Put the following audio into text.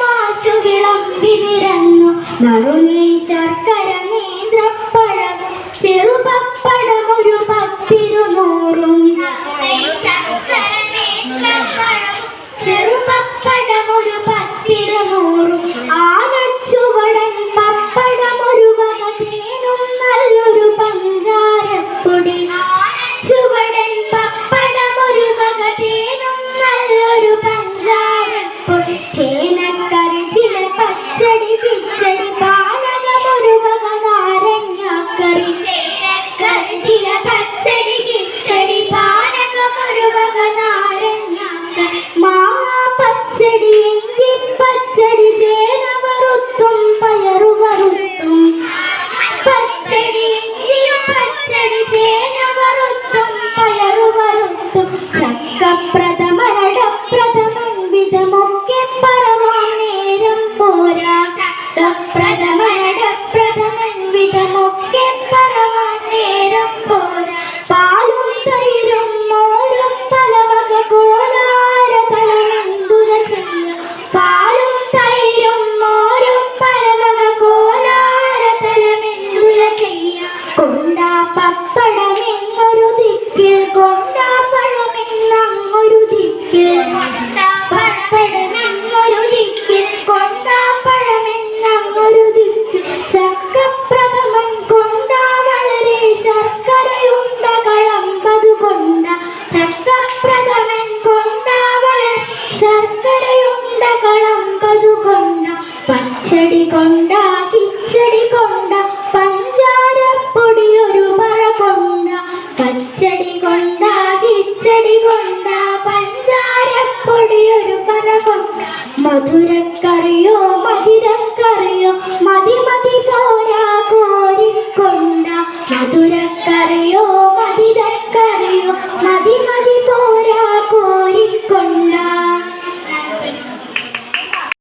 മാശു വിളമ്പി നിരന്നു നറുങ്ങി ശർക്കര നേന്ത്രപ്പ പച്ചടി കിച്ചടി പറ കിച്ചടി പറ മധുരക്കറിയോ മധുരക്കറിയോ മതി മതി പോരാ കോരിക്കൊണ്ട്.